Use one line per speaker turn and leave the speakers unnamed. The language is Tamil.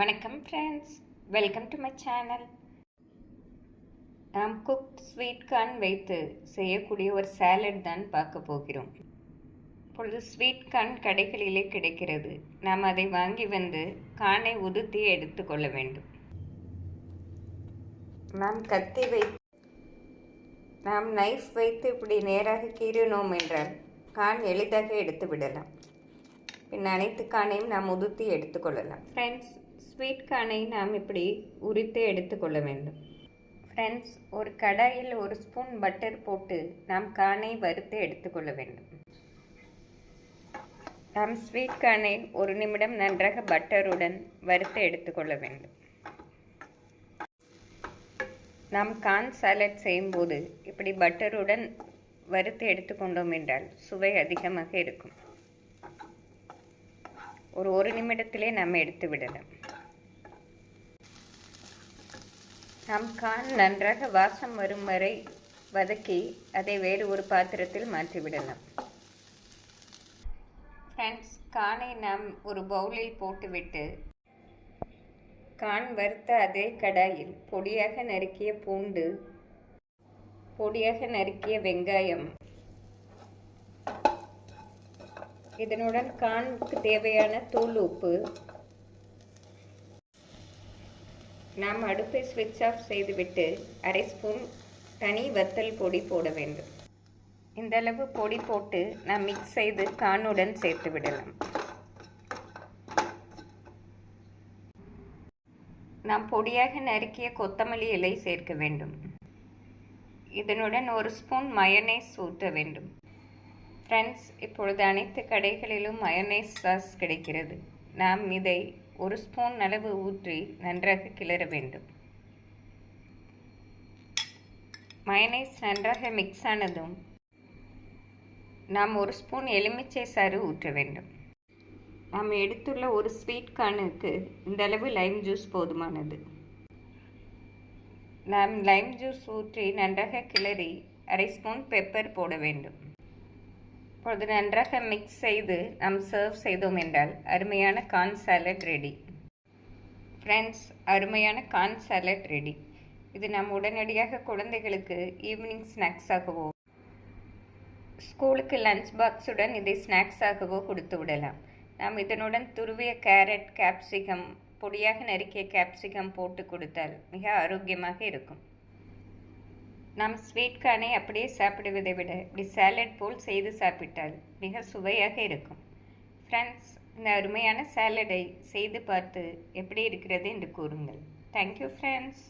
வணக்கம் friends welcome to my channel நாம் குக் ஸ்வீட் கார்ன் வைத்து செய்யக்கூடிய ஒரு சேலட் தான் பார்க்க போகிறோம். இப்பொழுது ஸ்வீட் கார்ன் கடைகளிலே கிடைக்கிறது. நாம் அதை வாங்கி வந்து கானை உதுத்தி எடுத்துக்கொள்ள வேண்டும். நாம் கத்தி வை நாம் நைஃப் வைத்து இப்படி நேராக கீறினோம் என்றால் கான் எளிதாக எடுத்து விடலாம். பின் அனைத்து கானையும் நாம் உதுத்தி எடுத்துக்கொள்ளலாம் ஃப்ரெண்ட்ஸ் ஸ்வீட் கானை நாம் இப்படி உரித்து எடுத்துக்கொள்ள வேண்டும். ஃப்ரெண்ட்ஸ் ஒரு கடாயில் ஒரு ஸ்பூன் பட்டர் போட்டு நாம் கானை வறுத்து எடுத்துக்கொள்ள வேண்டும். நாம் ஸ்வீட் கானை ஒரு நிமிடம் நன்றாக பட்டருடன் வறுத்து எடுத்துக்கொள்ள வேண்டும். நாம் கான் சாலட் செய்யும்போது இப்படி பட்டருடன் வறுத்து எடுத்துக்கொண்டோம் என்றால் சுவை அதிகமாக இருக்கும். ஒரு ஒரு நிமிடத்திலே நாம் எடுத்து விடலாம். நம் கான் நன்றாக வாசம் வரும் வரை வதக்கி அதை வேறு ஒரு பாத்திரத்தில் மாற்றிவிடலாம். ஃப்ரெண்ட்ஸ் கானை நாம் ஒரு பவுலில் போட்டுவிட்டு கான் வறுத்த அதே கடாயில் பொடியாக நறுக்கிய பூண்டு பொடியாக நறுக்கிய வெங்காயம் இதனுடன் கானுக்கு தேவையான தூள் உப்பு நாம் அடுப்பை ஸ்விட்ச் ஆஃப் செய்துவிட்டு அரை ஸ்பூன் தனி வத்தல் பொடி போட வேண்டும். இந்த அளவு பொடி போட்டு நாம் மிக்ஸ் செய்து கானுடன் சேர்த்து விடலாம். நாம் பொடியாக நறுக்கிய கொத்தமல்லி இலை சேர்க்க வேண்டும். இதனுடன் ஒரு ஸ்பூன் மயனேஸ் ஊற்ற வேண்டும். ஃப்ரெண்ட்ஸ் இப்பொழுது அனைத்து கடைகளிலும் மயனேஸ் சாஸ் கிடைக்கிறது. நாம் இதை ஒரு ஸ்பூன் அளவு ஊற்றி நன்றாக கிளற வேண்டும். மயனைஸ் நன்றாக மிக்ஸ் ஆனதும் நாம் ஒரு ஸ்பூன் எலுமிச்சை சாறு ஊற்ற வேண்டும். நாம் எடுத்துள்ள ஒரு ஸ்வீட் கார்னுக்கு இந்த அளவு லைம் ஜூஸ் போதுமானது. நாம் லைம் ஜூஸ் ஊற்றி நன்றாக கிளறி அரை ஸ்பூன் பெப்பர் போட வேண்டும். இப்பொழுது நன்றாக மிக்ஸ் செய்து நாம் சர்வ் செய்தோம் என்றால் அருமையான கார்ன் சாலட் ரெடி ஃப்ரெண்ட்ஸ் அருமையான கார்ன் சாலட் ரெடி இது நாம் உடனடியாக குழந்தைகளுக்கு ஈவினிங் ஸ்நாக்ஸாகவோ ஸ்கூலுக்கு லஞ்ச் பாக்ஸுடன் இதை ஸ்நாக்ஸாகவோ கொடுத்து விடலாம். நாம் இதனுடன் துருவிய கேரட் கேப்சிகம் பொடியாக நறுக்கிய கேப்சிகம் போட்டு கொடுத்தால் மிக ஆரோக்கியமாக இருக்கும். நாம் ஸ்வீட் கார்னை அப்படியே சாப்பிடுவதை விட இப்படி சாலட் போல் செய்து சாப்பிட்டால் மிக சுவையாக இருக்கும். ஃப்ரெண்ட்ஸ் இந்த அருமையான சாலடை செய்து பார்த்து எப்படி இருக்கிறது என்று கூறுங்கள். Thank you friends